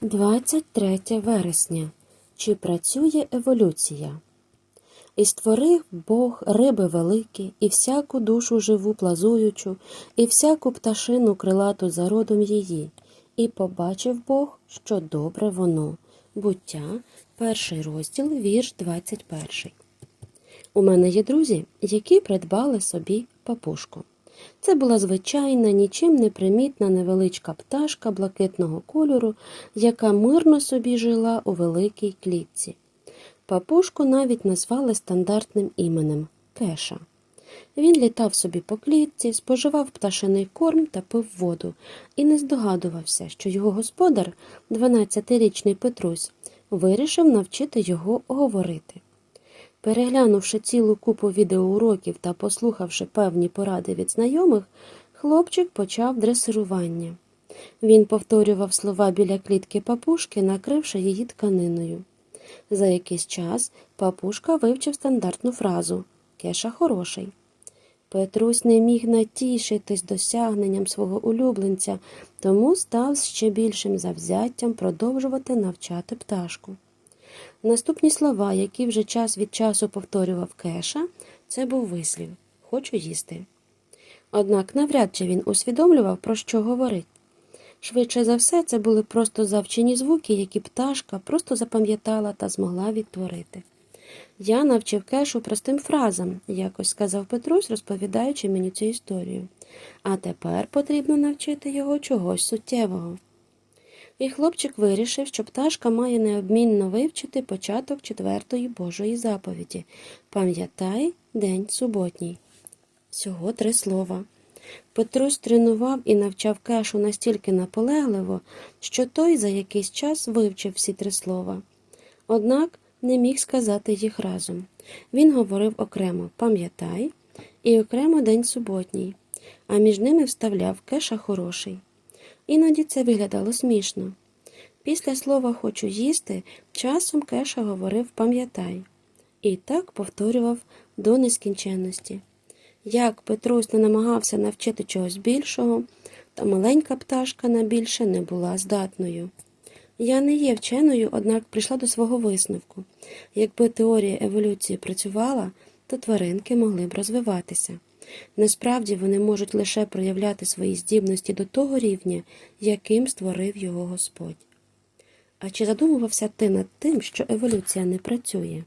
23 вересня. Чи працює еволюція? І створив Бог риби великі, і всяку душу живу плазуючу, і всяку пташину крилату за родом її. І побачив Бог, що добре воно. Буття, перший розділ, вірш 21. У мене є друзі, які придбали собі папушку. Це була звичайна, нічим не примітна невеличка пташка блакитного кольору, яка мирно собі жила у великій клітці. Папушку навіть назвали стандартним іменем Кеша. Він літав собі по клітці, споживав пташиний корм та пив воду, і не здогадувався, що його господар, 12-річний Петрусь, вирішив навчити його говорити. Переглянувши цілу купу відеоуроків та послухавши певні поради від знайомих, хлопчик почав дресирування. Він повторював слова біля клітки папушки, накривши її тканиною. За якийсь час папушка вивчив стандартну фразу Кеша хороший. Петрусь не міг натішитись досягненням свого улюбленця, тому став з ще більшим завзяттям продовжувати навчати пташку. Наступні слова, які вже час від часу повторював Кеша, це був вислів Хочу їсти. Однак навряд чи він усвідомлював, про що говорить. Швидше за все, це були просто завчені звуки, які пташка просто запам'ятала та змогла відтворити. Я навчив кешу простим фразам, якось сказав Петрусь, розповідаючи мені цю історію. А тепер потрібно навчити його чогось суттєвого. І хлопчик вирішив, що пташка має необмінно вивчити початок четвертої Божої заповіді Пам'ятай день суботній. Всього три слова. Петрусь тренував і навчав кешу настільки наполегливо, що той за якийсь час вивчив всі три слова. Однак не міг сказати їх разом. Він говорив окремо пам'ятай і окремо день суботній, а між ними вставляв кеша хороший. Іноді це виглядало смішно. Після слова хочу їсти часом кеша говорив пам'ятай. І так повторював до нескінченності. Як Петрусь не намагався навчити чогось більшого, та маленька пташка на більше не була здатною. Я не є вченою, однак прийшла до свого висновку. Якби теорія еволюції працювала, то тваринки могли б розвиватися. Насправді вони можуть лише проявляти свої здібності до того рівня, яким створив його Господь. А чи задумувався ти над тим, що еволюція не працює?